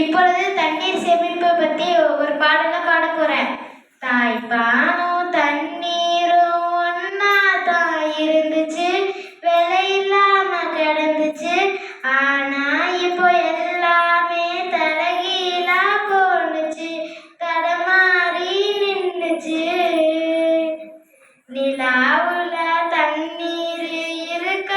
இப்பொழுது தண்ணீர் சேமிப்பு பற்றி ஒரு பாடலை பாட போறேன். தாய்ப்பானும் தண்ணீரும் ஒன்னா தான் இருந்துச்சு. விலை இல்லாம கிடந்துச்சு. ஆனா இப்போ எல்லாமே தலகீழா போனுச்சு தடமாறி நின்னுச்சு. நிலாவுல தண்ணீர் இருக்க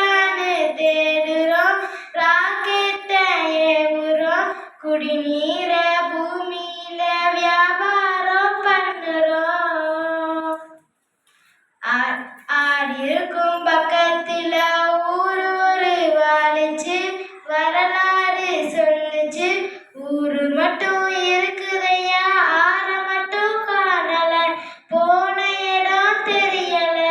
ஏவுறோம் குடிநீர பூமியில வியாபாரம் பண்ணுறோம். ஆ- இருக்கும் பக்கத்துல ஊரு ஒரு வாழிச்சு வரலாறு சொல்லுச்சு. ஊரு மட்டும் இருக்குதையா ஆற மட்டும் காணல போன இடம் தெரியல.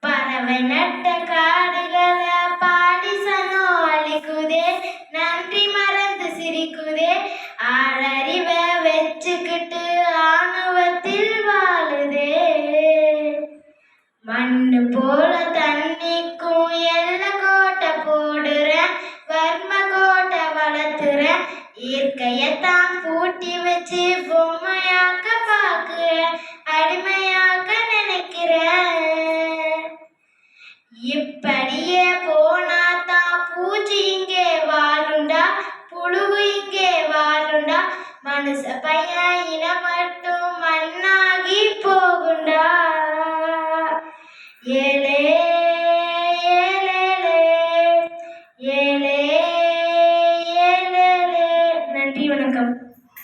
பறவை நட்ட காடுகள் மண்ணு போல தண்ணிக்கும் எல்ல கோட்டை போடுறேன் வர்ம கோட்டை வளர்த்துறேன் இயற்கையத்தான் பூட்டி வச்சு பொம்மையாக்க பார்க்குறேன் அடிமையாக்க நினைக்கிறேன் இப்படியே போனா தான் பூச்சி இங்கே வாழுண்டா புழுவு இங்கே வாழுண்டா மனுஷ பையன் இனமற்ற y él